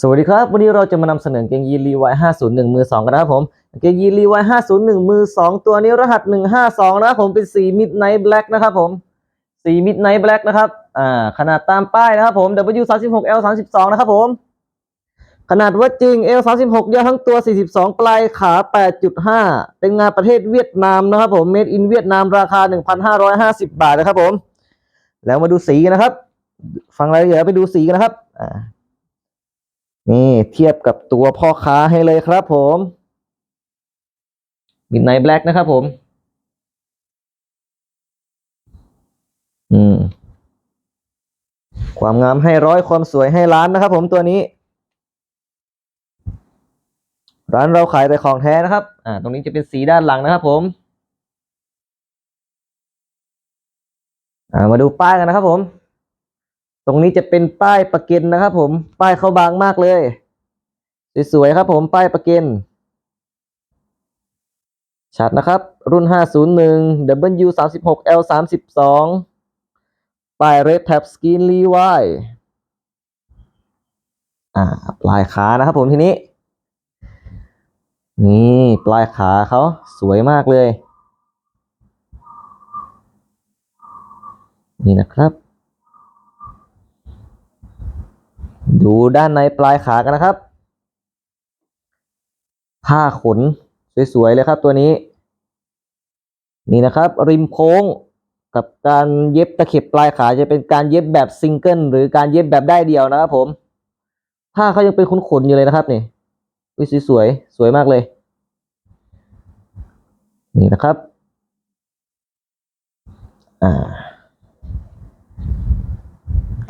สวัสดีครับ วันนี้เราจะมานำเสนอกางเกงยีนรีไวาย501 มือ 2 กันนะครับผมกางเกงยีนรีไวาย501 มือ 2 ตัวนี้รหัส 152 นะครับผมเป็นสี Midnight Black นะครับผมสี Midnight Black นะครับอ่าขนาดตามป้ายนะครับผม W 36 L 32นะครับผม ขนาดวัดจริง L 36ยาวทั้งตัว 42 ปลายขา 8.5 เป็นงานประเทศเวียดนามนะครับผม Made in เวียดนามราคา 1,550 บาทนะครับผม แล้วมาดูสีกันนะครับ ฟังรายละเอียดแล้วไปดูสีกันนะครับอ่า นี่เทียบกับตัวพ่อค้าให้เลยครับผมมิดไนแบล็กนะครับผม อืม ความงามให้ร้อยความสวยให้ล้านนะครับผมตัวนี้ ร้านเราขายแต่ของแท้นะครับ อ่า ตรงนี้จะเป็นสีด้านหลังนะครับผม อ่า มาดูป้ายกันนะครับผม ตรงนี้จะเป็นป้ายประกันนะครับผม ป้ายเขาบางมากเลย สวยๆครับผม ป้ายประกันชัดนะครับ รุ่น 501 W 36 L 32 ป้าย Red Tab Skin Levi อ่า ปลายขานะครับผมทีนี้ นี่ปลายขาเขาสวยมากเลย นี่นะครับ ดูด้านในปลายขากันนะครับ ผ้าขนสวยๆเลยครับตัวนี้ นี่นะครับ ริมโค้งกับการเย็บตะเข็บปลายขาจะเป็นการเย็บแบบซิงเกิลหรือการเย็บแบบได้เดียวนะครับผม ผ้าเขายังเป็นขนๆอยู่เลยนะครับนี่อุ้ยสวยๆสวยมากเลย นี่นะครับอ่า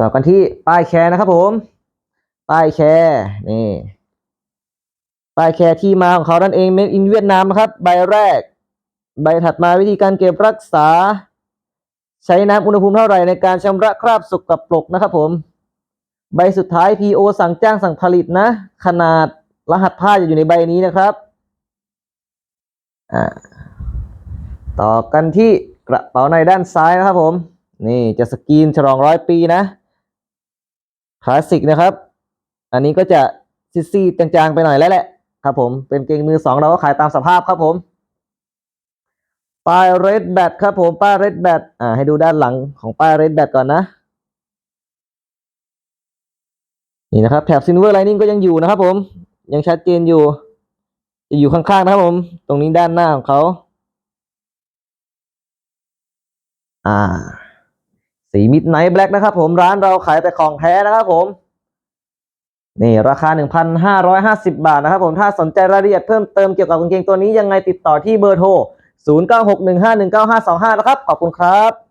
ต่อกันที่ป้ายแคร์นะครับผม ป้ายแคร์นี่ป้ายแคร์ที่มาของเขานั่นเอง Made in เวียดนามนะครับ ใบแรก ใบถัดมาวิธีการเก็บรักษา ใช้น้ำอุณหภูมิเท่าไหร่ในการชำระคราบสกปรกนะครับผม ใบสุดท้าย PO สั่งจ้างสั่งผลิตนะ ขนาดรหัสผ้าจะอยู่ในใบนี้นะครับอ่าต่อกันที่กระเป๋าในด้านซ้ายนะครับผม นี่จะสกรีนฉลองร้อยปีนะคลาสสิกนะครับ อันนี้ก็จะซีดๆจางๆไปหน่อยแล้วแหละครับผมเป็นเกงมือสองเราก็ขายตามสภาพครับผมป้าย red bat ครับผมป้าย red bat อ่าให้ดูด้านหลังของป้าย red bat ก่อนนะ นี่นะครับแถบ silver lining ก็ยังอยู่นะครับผม ยังชัดเจนอยู่ จะอยู่ข้างๆนะครับผม ตรงนี้ด้านหน้าของเขาอ่า สีมิดไนท์แบล็กนะครับผมร้านเราขายแต่ของแท้นะครับผม นี่ราคา 1,550 บาทนะครับผมถ้าสนใจรายละเอียดเพิ่มเติมเกี่ยวกับกางเกงตัวนี้ยังไงติดต่อที่เบอร์โทร 0961519525 นะครับ ขอบคุณครับ